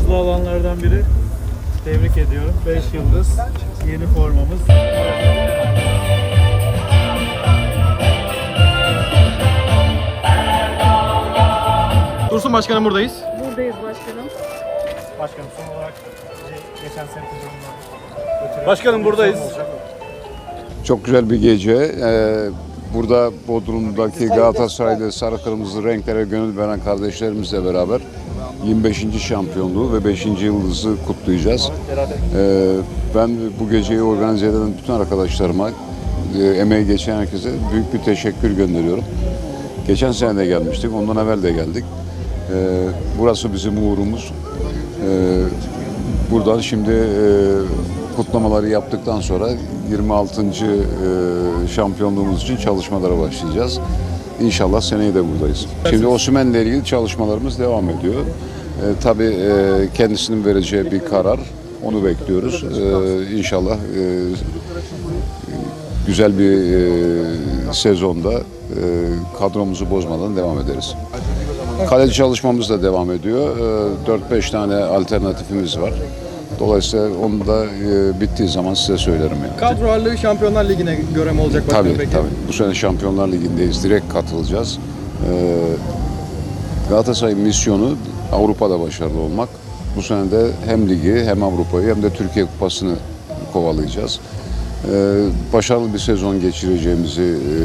hızlı alanlardan biri. Tebrik ediyorum. 5 yıldız. Yeni formamız. Dursun Başkanım buradayız. Buradayız başkanım. Başkanım son olarak geçen sene Başkanım buradayız. Çok güzel bir gece. Ee, burada Bodrum'daki Galatasaraylı sarı kırmızı renklere gönül veren kardeşlerimizle beraber 25. şampiyonluğu ve 5. yıldızı kutlayacağız. Ee, ben bu geceyi organize eden bütün arkadaşlarıma, e, emeği geçen herkese büyük bir teşekkür gönderiyorum. Geçen sene de gelmiştik, ondan evvel de geldik. Ee, burası bizim uğrumuz. Ee, buradan şimdi e, kutlamaları yaptıktan sonra 26. e, şampiyonluğumuz için çalışmalara başlayacağız. İnşallah seneye de buradayız. Şimdi Osimhen'le ilgili çalışmalarımız devam ediyor. E, tabii e, kendisinin vereceği bir karar. Onu bekliyoruz. E, inşallah e, güzel bir e, sezonda e, kadromuzu bozmadan devam ederiz. Kaleci çalışmamız da devam ediyor. E, 4-5 tane alternatifimiz var. Dolayısıyla onu da e, bittiği zaman size söylerim yani. Kadro ağırlığı Şampiyonlar Ligi'ne göre mi olacak Tabii peki? tabii. Bu sene Şampiyonlar Ligi'ndeyiz. Direkt katılacağız. Ee, Galatasaray misyonu Avrupa'da başarılı olmak. Bu sene de hem ligi hem Avrupa'yı hem de Türkiye Kupası'nı kovalayacağız. Ee, başarılı bir sezon geçireceğimizi e,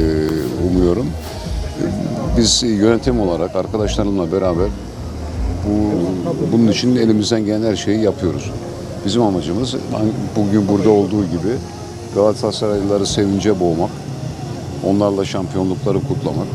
umuyorum. Biz yönetim olarak arkadaşlarımla beraber bu, bunun için elimizden gelen her şeyi yapıyoruz. Bizim amacımız bugün burada olduğu gibi Galatasaraylıları sevince boğmak, onlarla şampiyonlukları kutlamak.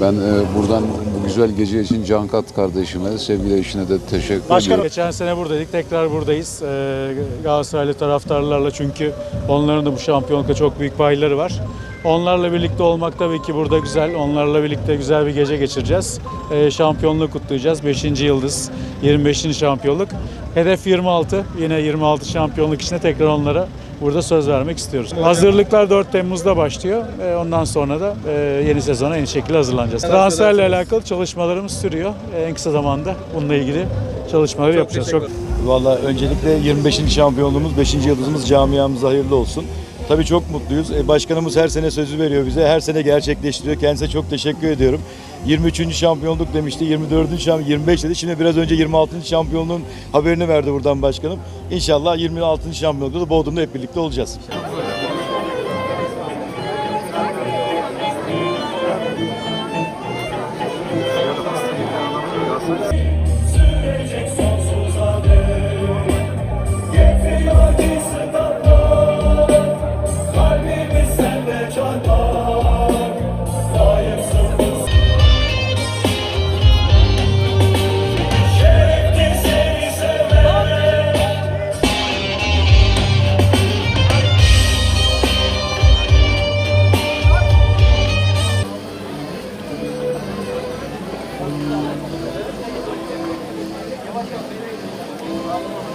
Ben e, buradan bu güzel gece için Cankat kardeşime, sevgili eşine de teşekkür Başkanım ediyorum. geçen sene buradaydık. Tekrar buradayız. Ee, Galatasaraylı taraftarlarla çünkü onların da bu şampiyonlukta çok büyük payları var. Onlarla birlikte olmak tabii ki burada güzel. Onlarla birlikte güzel bir gece geçireceğiz. Ee, şampiyonluğu kutlayacağız. 5. yıldız, 25. şampiyonluk. Hedef 26. Yine 26 şampiyonluk içinde tekrar onlara burada söz vermek istiyoruz. Hazırlıklar 4 Temmuz'da başlıyor. Ee, Ondan sonra da e, yeni sezona en şekilde hazırlanacağız. Transferle alakalı çalışmalarımız sürüyor. Ee, En kısa zamanda bununla ilgili çalışmaları yapacağız. Çok Valla öncelikle 25. şampiyonluğumuz, 5. yıldızımız camiamıza hayırlı olsun. Tabii çok mutluyuz. E, başkanımız her sene sözü veriyor bize. Her sene gerçekleştiriyor. Kendisine çok teşekkür ediyorum. 23. şampiyonluk demişti. 24. şampiyon 25 dedi. Şimdi biraz önce 26. şampiyonluğun haberini verdi buradan başkanım. İnşallah 26. şampiyonlukta da Bodrum'da hep birlikte olacağız. Yavaş yavaş.